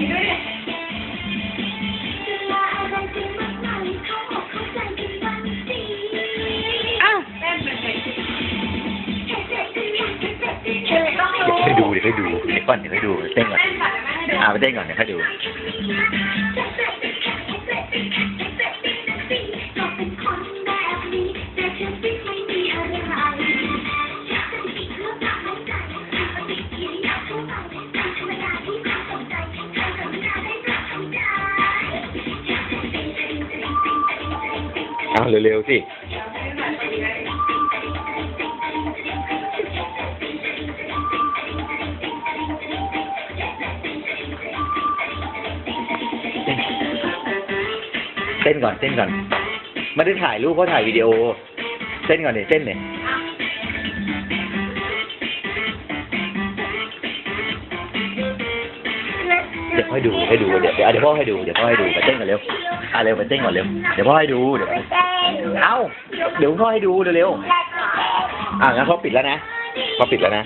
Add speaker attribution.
Speaker 1: ให้ดูดี๋ยให้ดูเดี๋ก่อนเปให้ดูเต้นก่อนอ่าไปเต้นก่อนเปให้ดู เอาเร็วๆสิเต้นก่อนเต้นก่อน ไม่ได้ถ่ายรูปเพราะถ่ายวิดีโอ เต้นก่อนเนี่ยเต้นเนี่ย ให้ดูให้ดูเดี๋ยวเดี๋ยวเดี๋ยวพ่อให้ดูเดี๋ยวพ่อให้ดูไปเต้นก่อนเร็วอะเร็วไปเต้นก่อนเร็วเดี๋ยวพ่อให้ดูเดี๋ยวเอ้าเดี๋ยวพ่อให้ดูเร็วๆอะงั้นพ่อปิดแล้วนะพ่อปิดแล้วนะ